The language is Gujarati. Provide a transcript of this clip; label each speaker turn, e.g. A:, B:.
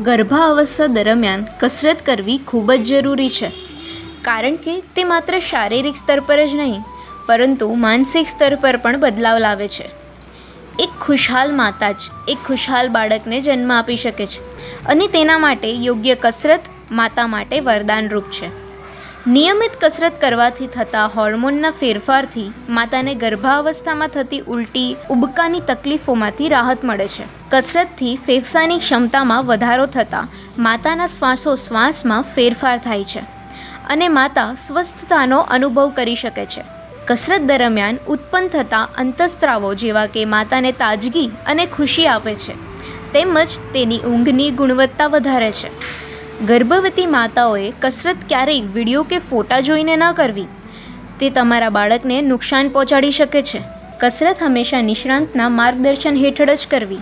A: ગર્ભાવસ્થા દરમિયાન કસરત કરવી ખૂબ જ જરૂરી છે. કારણ કે તે માત્ર શારીરિક સ્તર પર જ નહીં, પરંતુ માનસિક સ્તર પર પણ બદલાવ લાવે છે. એક ખુશહાલ માતા જ એક ખુશહાલ બાળકને જન્મ આપી શકે છે અને તેના માટે યોગ્ય કસરત માતા માટે વરદાનરૂપ છે. નિયમિત કસરત કરવાથી થતા હોર્મોનના ફેરફારથી માતાને ગર્ભાવસ્થામાં થતી ઉલટી, ઉબકાની તકલીફોમાંથી રાહત મળે છે. કસરતથી ફેફસાની ક્ષમતામાં વધારો થતાં માતાના શ્વાસોશ્વાસમાં ફેરફાર થાય છે અને માતા સ્વસ્થતાનો અનુભવ કરી શકે છે. કસરત દરમિયાન ઉત્પન્ન થતા અંતસ્ત્રાવો જેવા કે માતાને તાજગી અને ખુશી આપે છે. તેમજ તેની ઊંઘની ગુણવત્તા વધારે છે. ગર્ભવતી માતાઓએ કસરત ક્યારેય વીડિયો કે ફોટા જોઈને ન કરવી. તે તમારા બાળકને નુકસાન પહોંચાડી શકે છે. કસરત હંમેશા નિષ્ણાંતના માર્ગદર્શન હેઠળ જ કરવી.